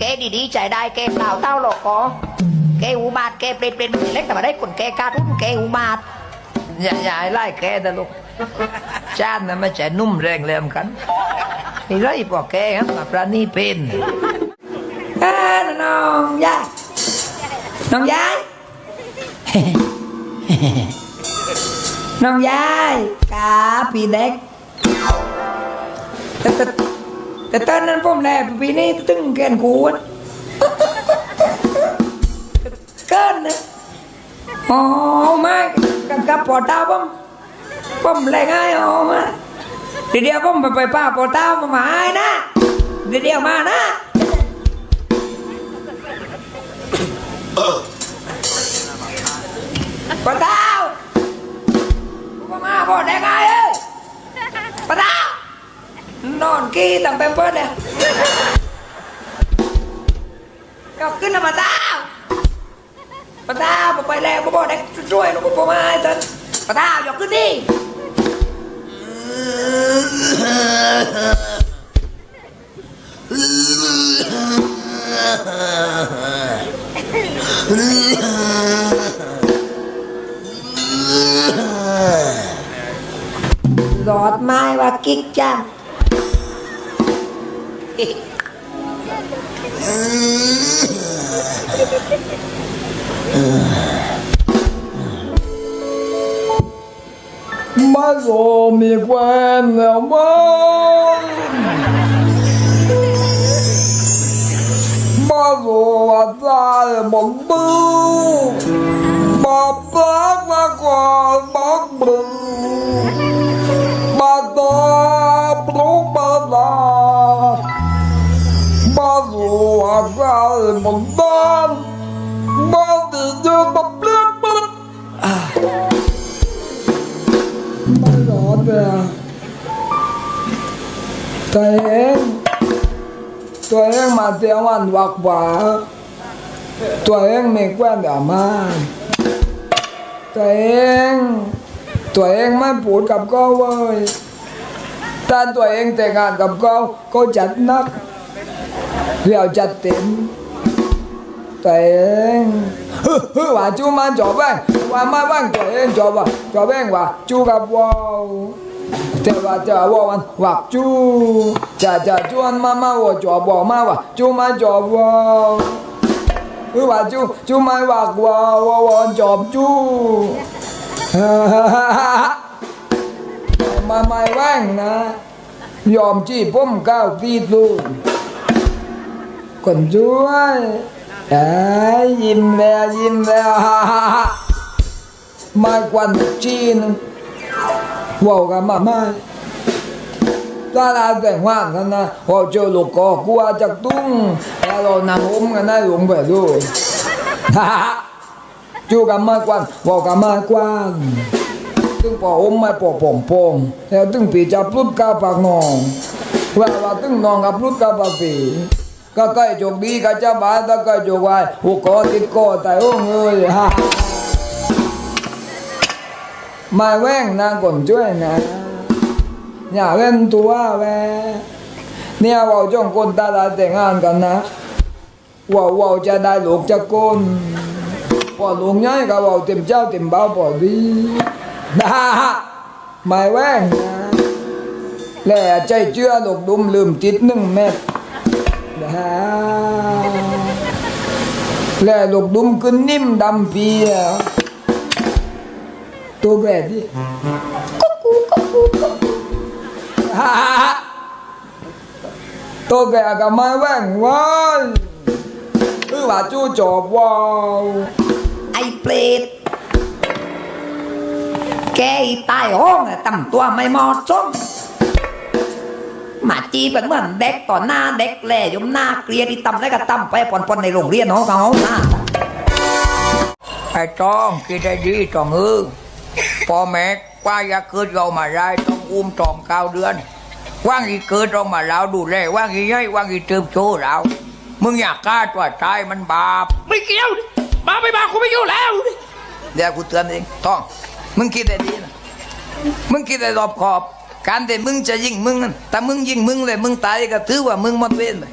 แกดีๆใจได้แกเปล่าเต้าหรอกก็แกอุบาทแกเปรตเป็นเล็กแต่มาได้คนแกกาทุ่นแกอุบาทอย่าอย่าให้ไล่แกนะลูกชาตินั้นไม่ใช่นุ่มแรงแรงกันไอ้ไรพวกแกครับมาปราณีเป็นน้องยายน้องยายน้องยายกาปีเด็ก แต่ตอนนั้นผมแลปีนี้ตึงแกนกูดเกินนะอ๋อมากับกับปอต้าผมผมแรงง่ายอ๋อมาเดี๋ยวเดียวผมไปไปป้าปอต้ามาหมาให้นะทีเดี๋ยวมานะ nón kia tầm pamper nè. Cặp cứ nằm mà ta. mà ta mà quay lại bố bò đánh rồi nó cũng bố mai thân. Mà ta, dọc cứ đi. Giọt mai và kinh trang 妈说没关了吗？妈说我在忙碌，爸爸。bom. Bom tự do bập lên bập à. Bay đỏ kìa. Tay em. Tụi em mà tiêu ăn hoặc quả tụi em mình quen đã mà tụi em. Tụi em mới buồn gặp cô ơi. Ta tụi em tệ ngàn gặp cô cô chặt nắp. Liệu chặt tím tiền hư hòa chú mang chó bên hòa mai vang tiền chỗ bên chỗ bên hòa chú gặp wow. Chờ và chờ vô ăn hoặc chú. Chờ chờ chú ăn ma ma vô chỗ bỏ ma và chú ma chỗ vô hư hòa chú chú ma hoặc vô vô vô chỗ chú. Mà vang na yom chi bom cao ti luôn. Còn chú เราจัดเต็มตัวเองฮึฮึว่าจูมันจบแว่งว่าไม่แว่งตัวเองจบว่าจบแว่งว่าจูกับวาวแต่ว่าจะว่ามันวักจูจะจะจวนมามาว่าจบบอกมาว่าจูมันจบวาวฮึว่าจูจูไม่วักวาวว่าว่าจบจูมาไม่แว่งนะยอมจี้ผมก้าวตีดลูกคนช่วยเอ้ยยิ้มแล้วยิ้มแล้วฮ่าฮ่าฮ่าไม่ควันจีนว่าวกันมาไม่ถ้าเราแต่งว่างกันนะพอเจอลูกกอกลัวจากตุ้งแล้วเรานั่งอมกันได้หลงไปด้วยฮ่าฮ่าจูกันไม่ควันว่ากันไม่ควันตึงพออมไม่พอปองปองแล้วตึงปีจะพลุดก้าวปากนองว่าว่าตึงนองกับพลุดก้าวปากปี ก็ใกล้จกดีก็จะบาตะก็จกไว้หัวคอติดคอแต่โอ้เงยฮ่ามาแว่งนางก่อนช่วยนะอย่าเล่นตัวแวเนี่ยว่าจ้องคนตาตาแต่งงานกันนะว่าว่าจะได้ลูกจะก้นพอลูกย้ายก็ว่าเต็มเจ้าเต็มเบาพอดีนะมาแว่งนะแล้วใจเชื่อหลกดุมลืมติดหนึ่งเม็ด Dạ. lệ lục đúng cứ nim đâm phi ờ, tôi về đi. Tôi về cả mai vàng quá cứ bà chú chó wow. Ai plate cái tai hôn tầm tua mai mò chôm กกุ๊กฮ่าฮ่าฮ่าตัวแกก็ไม่แว่งไว้คือว่าจู้จอบว้าวไอ้เปรตแกอีตายห้องอะตำตัวไม่เหมอสมมาจีเป็นเหมือนเด็กต่อหน้าเด็กแหล่ยมหน้าเกลียที่ตำได้ก็ตำไปปนๆในโรงเรียนของเขาหน้าไอ้ต้องคิดได้ดีต้องเออพ่อแม่กว่าจะเกิดเรามาได้ต้องอุ้มตอมเก้าเดือนว่างอีเกิดเรามาแล้วดูแลว่างอีย่อยว่างอีเติมโตเรามึงอยากฆ่าตัวตายมันบาปไม่เกี่ยวดิมาไม่มากูไม่อยู่แล้วดิเดี๋ยวกูเตือนเองต้องมึงคิดได้ดีนะมึงคิดได้รอบขอบ การที่มึงจะยิงมึงแต่มึงยิงมึงเลยมึงตายก็ถือว่ามึงหมดเวรไป